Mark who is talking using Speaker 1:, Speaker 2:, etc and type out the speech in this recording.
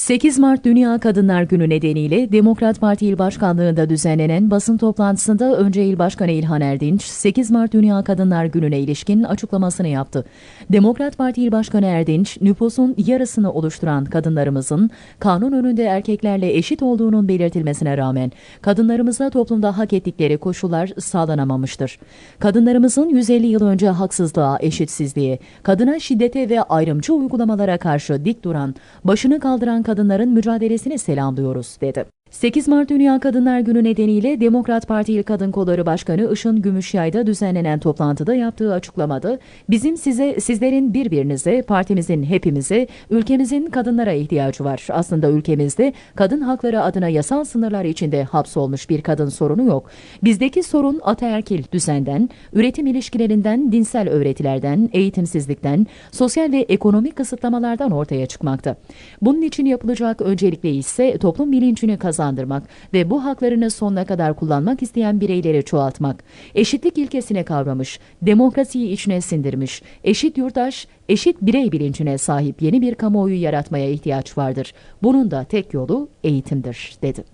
Speaker 1: 8 Mart Dünya Kadınlar Günü nedeniyle Demokrat Parti İl Başkanlığı'nda düzenlenen basın toplantısında önce İl Başkanı İlhan Erdinç, 8 Mart Dünya Kadınlar Günü'ne ilişkin açıklamasını yaptı. Demokrat Parti İl Başkanı Erdinç, nüfusun yarısını oluşturan kadınlarımızın kanun önünde erkeklerle eşit olduğunun belirtilmesine rağmen kadınlarımıza toplumda hak ettikleri koşullar sağlanamamıştır. Kadınlarımızın 150 yıl önce haksızlığa, eşitsizliğe, kadına şiddete ve ayrımcı uygulamalara karşı dik duran, başını kaldıran kadınların mücadelesini selamlıyoruz, dedi. 8 Mart Dünya Kadınlar Günü nedeniyle Demokrat Parti İl Kadın Kolları Başkanı Işın Gümüşyay'da düzenlenen toplantıda yaptığı açıklamada bizim size sizlerin birbirinize, partimizin hepimize, ülkemizin kadınlara ihtiyacı var. Aslında ülkemizde kadın hakları adına yasal sınırlar içinde hapsolmuş bir kadın sorunu yok. Bizdeki sorun ataerkil düzenden, üretim ilişkilerinden, dinsel öğretilerden, eğitimsizlikten, sosyal ve ekonomik kısıtlamalardan ortaya çıkmakta. Bunun için yapılacak öncelikle ise toplum bilincini kazanmak ve bu haklarını sonuna kadar kullanmak isteyen bireyleri çoğaltmak. Eşitlik ilkesini kavramış, demokrasiyi içine sindirmiş, eşit yurttaş, eşit birey bilincine sahip yeni bir kamuoyu yaratmaya ihtiyaç vardır. Bunun da tek yolu eğitimdir, dedi.